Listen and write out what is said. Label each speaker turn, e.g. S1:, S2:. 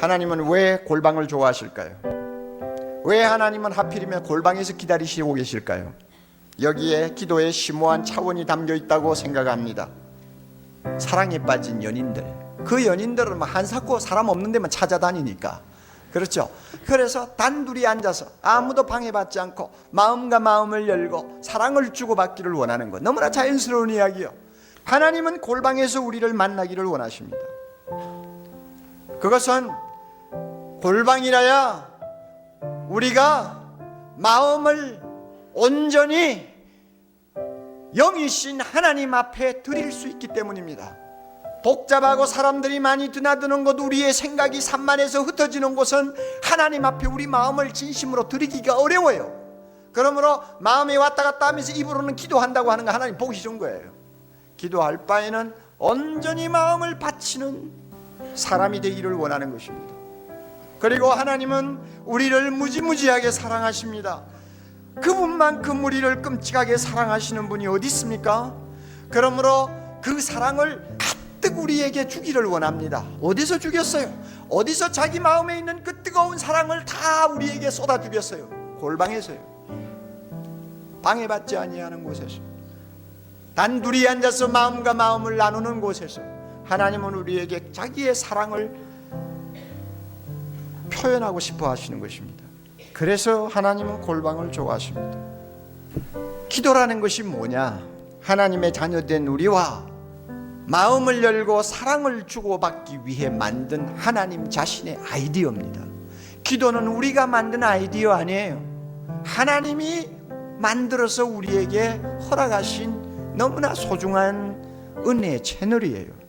S1: 하나님은 왜 골방을 좋아하실까요? 왜 하나님은 하필이면 골방에서 기다리시고 계실까요? 여기에 기도의 심오한 차원이 담겨 있다고 생각합니다. 사랑에 빠진 연인들, 그 연인들은 뭐 한사코 사람 없는 데만 찾아다니니까 그렇죠. 그래서 단둘이 앉아서 아무도 방해받지 않고 마음과 마음을 열고 사랑을 주고받기를 원하는 것 너무나 자연스러운 이야기요. 하나님은 골방에서 우리를 만나기를 원하십니다. 그것은 골방이라야 우리가 마음을 온전히 영이신 하나님 앞에 드릴 수 있기 때문입니다. 복잡하고 사람들이 많이 드나드는 곳 우리의 생각이 산만해서 흩어지는 곳은 하나님 앞에 우리 마음을 진심으로 드리기가 어려워요. 그러므로 마음이 왔다 갔다 하면서 입으로는 기도한다고 하는 거 하나님 보기 좋은 거예요. 기도할 바에는 온전히 마음을 바치는 사람이 되기를 원하는 것입니다. 그리고 하나님은 우리를 무지무지하게 사랑하십니다. 그분만큼 우리를 끔찍하게 사랑하시는 분이 어디 있습니까? 그러므로 그 사랑을 가득 우리에게 주기를 원합니다. 어디서 주겠어요? 어디서 자기 마음에 있는 그 뜨거운 사랑을 다 우리에게 쏟아 주겠어요? 골방에서요. 방해받지 아니하는 곳에서. 단둘이 앉아서 마음과 마음을 나누는 곳에서 하나님은 우리에게 자기의 사랑을 표현하고 싶어 하시는 것입니다. 그래서 하나님은 골방을 좋아하십니다. 기도라는 것이 뭐냐? 하나님의 자녀된 우리와 마음을 열고 사랑을 주고받기 위해 만든 하나님 자신의 아이디어입니다. 기도는 우리가 만든 아이디어 아니에요. 하나님이 만들어서 우리에게 허락하신 너무나 소중한 은혜의 채널이에요.